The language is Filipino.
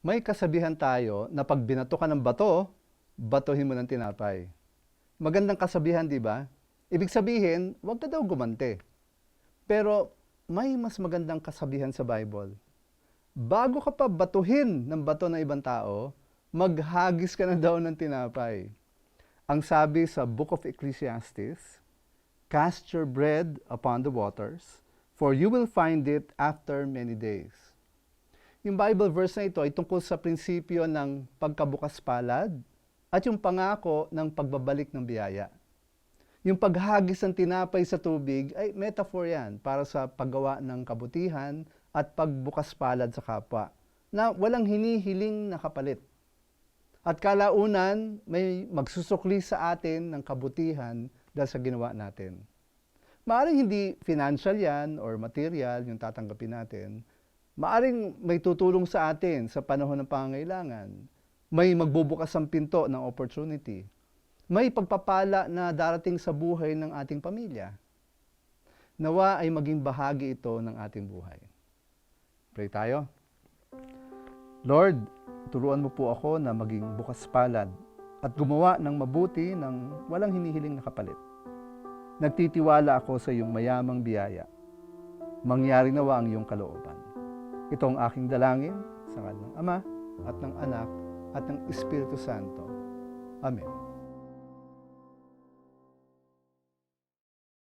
May kasabihan tayo na pag binato ka ng bato, batuhin mo ng tinapay. Magandang kasabihan, di ba? Ibig sabihin, huwag ka daw gumante. Pero may mas magandang kasabihan sa Bible. Bago ka pa batuhin ng bato ng ibang tao, maghagis ka na daw ng tinapay. Ang sabi sa Book of Ecclesiastes, Cast your bread upon the waters, for you will find it after many days. Yung Bible verse na ito ay tungkol sa prinsipyo ng pagkabukas palad at yung pangako ng pagbabalik ng biyaya. Yung paghagis ng tinapay sa tubig ay metaphor yan para sa paggawa ng kabutihan at pagbukas palad sa kapwa na walang hinihiling na kapalit. At kalaunan, may magsusukli sa atin ng kabutihan dahil sa ginawa natin. Maaring hindi financial yan or material yung tatanggapin natin. Maaring may tutulong sa atin sa panahon ng pangangailangan. May magbubukas ang pinto ng opportunity. May pagpapala na darating sa buhay ng ating pamilya. Nawa ay maging bahagi ito ng ating buhay. Pray tayo. Lord, turuan mo po ako na maging bukas palad at gumawa ng mabuti ng walang hinihiling na kapalit. Nagtitiwala ako sa iyong mayamang biyaya. Mangyari nawa ang iyong kalooban. Ito ang aking dalangin sa ngalan ng Ama at ng Anak at ng Espiritu Santo. Amen.